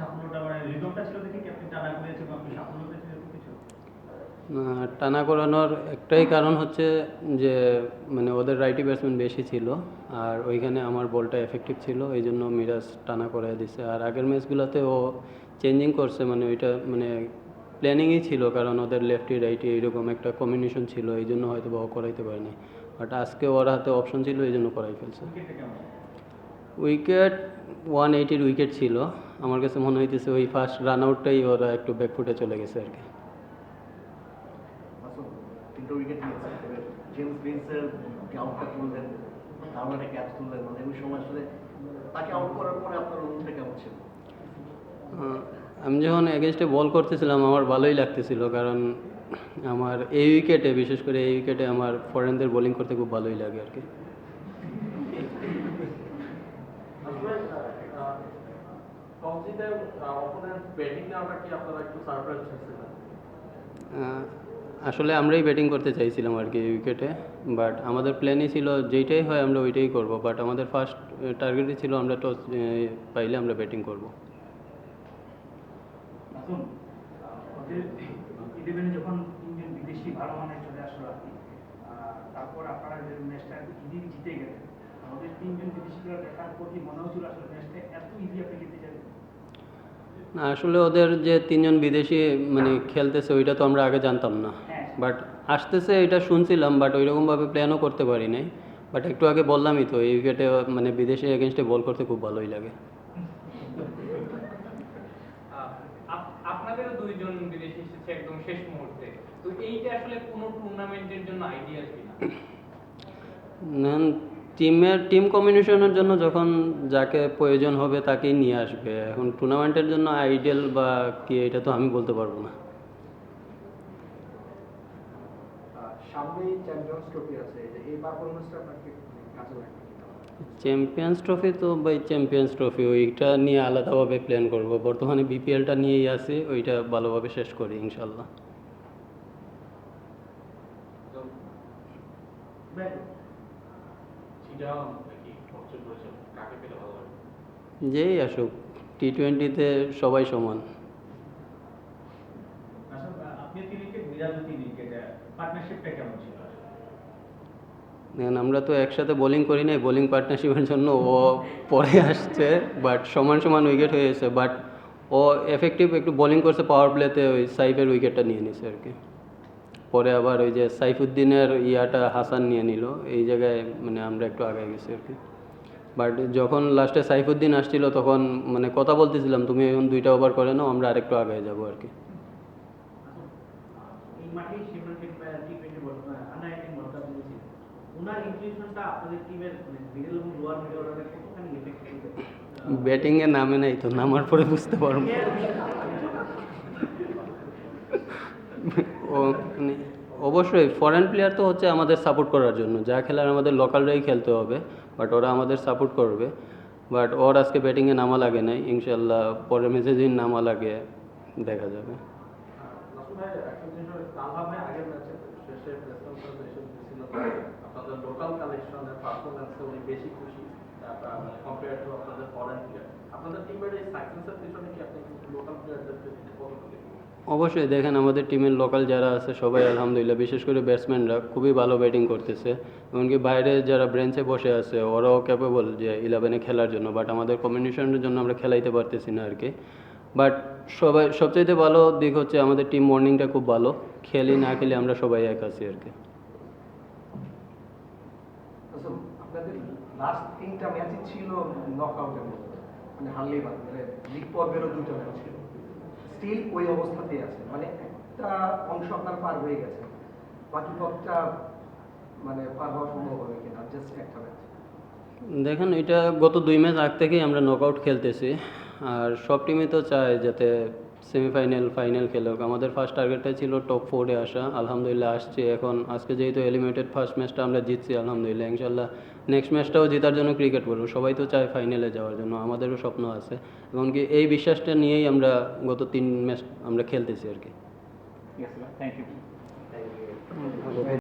সাফল্যটা মানে রিদমটা ছিল দেখে কি আপনি টানা করেছেন আপনি সাফল্য পেয়েছেন কিছু? টানা করানোর একটাই কারণ হচ্ছে যে মানে ওদের রাইটি ব্যাটসম্যান বেশি ছিল আর ওইখানে আমার বলটা এফেক্টিভ ছিল এই জন্য মিরাজ টানা করে দিছে। আর আগের ম্যাচগুলোতে ও চেঞ্জিং করছে মানে ওইটা মানে প্ল্যানিংই ছিল কারণ ওদের লেফটি রাইটি এইরকম একটা কম্বিনেশন ছিল এই জন্য হয়তো বা ও করাইতে পারেনি। বাট আজকে ওর হাতে অপশন ছিল এই জন্য করাই ফেলছে। উইকেট ওয়ান এইটির উইকেট ছিল। আমার কাছে মনে হইতেছে ওই ফার্স্ট রান আউটটাই ওরা একটু ব্যাকফুটে চলে গেছে আর কি। তুললেন মানে আমি যখন এগেনস্টে বল করতেছিলাম আমার ভালোই লাগতেছিল কারণ আমার এই উইকেটে বিশেষ করে এই উইকেটে আমার ফরেনদের বোলিং করতে খুব ভালোই লাগে আর কি আসলে টস অপোনেন্ট ব্যাটিং নেওয়াটা কি আপনারা একটু সারপ্রাইজ হয়েছিলেন? আসলে আমরাই ব্যাটিং করতে চাইছিলাম আর কি উইকেটে বাট আমাদের প্ল্যানই ছিল যেইটাই হয় আমরা ওইটাই করব বাট আমাদের ফার্স্ট টার্গেটই ছিল আমরা টস পাইলে আমরা ব্যাটিং করব। এখন ওদের ইলেভেনে যখন তিনজন বিদেশি ভালো মানের চলে আসলো আর তারপর আপনারা ম্যাচটা ইজি জিতে গেলেন আমাদের তিনজন বিদেশিরা দেখার পর মনে হচ্ছিল আসলে ম্যাচটা এত ইজি আপনি জিতে যাবেন। না আসলে ওদের যে তিনজন বিদেশি মানে খেলতেছে ওইটা তো আমরা আগে জানতাম না। হ্যাঁ। বাট আসতেছে এটা শুনছিলাম বাট ওইরকমভাবে প্ল্যানও করতে পারি নাই। বাট একটু আগে বললামই তো এই উইকেটে মানে বিদেশি এগেনস্টে বল করতে খুব ভালোই লাগে। আপ- আপনাদেরও দুইজন বিদেশি এসেছে একদম শেষ মুহূর্তে। তো এইটা আসলে কোনো টুর্নামেন্টের জন্য আইডিয়াল কিনা? টিমের টিম কম্বিনেশনের জন্য যখন যাকে প্রয়োজন হবে তাকেই নিয়ে আসবে। এখন টুর্নামেন্টের জন্য আইডিয়াল বা কি এটা তো আমি বলতে পারব না? চ্যাম্পিয়ন্স ট্রফি তো ভাই চ্যাম্পিয়ন্স ট্রফি ওইটা নিয়ে আলাদাভাবে প্ল্যান করব। বর্তমানে বিপিএলটা নিয়েই আছে ওইটা ভালোভাবে শেষ করি ইনশাল্লাহ চিটাগাং নাকি অর্জন করেছেন কাকে পেলে ভালো লাগে যেই আসুক টি টোয়েন্টিতে সবাই সমান। আমরা তো একসাথে বোলিং করি নাই বোলিং পার্টনারশিপের জন্য ও পরে আসছে বাট সমান সমান উইকেট হয়ে গেছে বাট ও এফেক্টিভ একটু বোলিং করছে পাওয়ার প্লেতে ওই সাইফের উইকেটটা নিয়ে নিছে আর কি। পরে আবার ওই যে সাইফুদ্দিনের ইয়াটা হাসান নিয়ে নিল। এই জায়গায় মানে আমরা একটু আগে গেছি আর কি। বাট যখন লাস্টে সাইফুদ্দিন আসছিল তখন মানে কথা বলতেছিলাম তুমি এখন দুইটা ওভার করে নাও আমরা আরেকটু আগে যাব আর কি। ব্যাটিংয়ে নামে নাই তো নামার পরে বুঝতে পারব ও মানে অবশ্যই ফরেন প্লেয়ার তো হচ্ছে আমাদের সাপোর্ট করার জন্য। যা খেলার আমাদের লোকালরাই খেলতে হবে বাট ওরা আমাদের সাপোর্ট করবে। বাট ওর আজকে ব্যাটিংয়ে নামা লাগে নাই ইনশাল্লাহ পরের ম্যাচে যদি নামা লাগে, দেখা যাবে। আপনাদের টিমের এই সাকসেসের পিছনে কি আপনি লোকাল দেখবেন? অবশ্যই দেখেন আমাদের টিমের লোকাল যারা আছে সবাই আলহামদুলিল্লাহ বিশেষ করে ব্যাটসম্যানরা খুবই ভালো ব্যাটিং করতেছে। এমনকি বাইরে যারা ব্রেঞ্চে বসে আছে ওরাও ক্যাপেবল যে ইলেভেনে খেলার জন্য বাট আমাদের কম্বিনেশনের জন্য আমরা খেলাইতে পারতেছি না আর কি বাট সবাই সবচাইতে ভালো দিক হচ্ছে আমাদের টিম মর্নিংটা খুব ভালো। খেলি না খেলি আমরা সবাই এক আছি আর কি আচ্ছা, ছিল। স্টিল ওই অবস্থাতেই আছে। মানে একটা অংশ আপনার পার হয়ে গেছে। বাকি পথটা মানে পার হওয়া সম্ভব হবে কিনা? জাস্ট একটা ম্যাচ দেখেন, এটা গত দুই ম্যাচ আগ থেকেই আমরা নক আউট খেলতেছি। আর সব টিমই তো চায় যাতে সেমিফাইনাল ফাইনাল খেলুক আমাদের ফার্স্ট টার্গেটটা ছিল টপ ফোরে আসা। আলহামদুলিল্লাহ আসছে এখন। আজকে যেহেতু এলিমিনেটেড ফার্স্ট ম্যাচটা আমরা জিতছি আলহামদুলিল্লাহ। ইনশাল্লাহ নেক্সট ম্যাচটাও জেতার জন্য ক্রিকেট বলব সবাই তো চায় ফাইনালে যাওয়ার জন্য। আমাদেরও স্বপ্ন আছে। এমনকি এই বিশ্বাসটা নিয়েই আমরা গত তিন ম্যাচ আমরা খেলতেছি আর কি। Thank you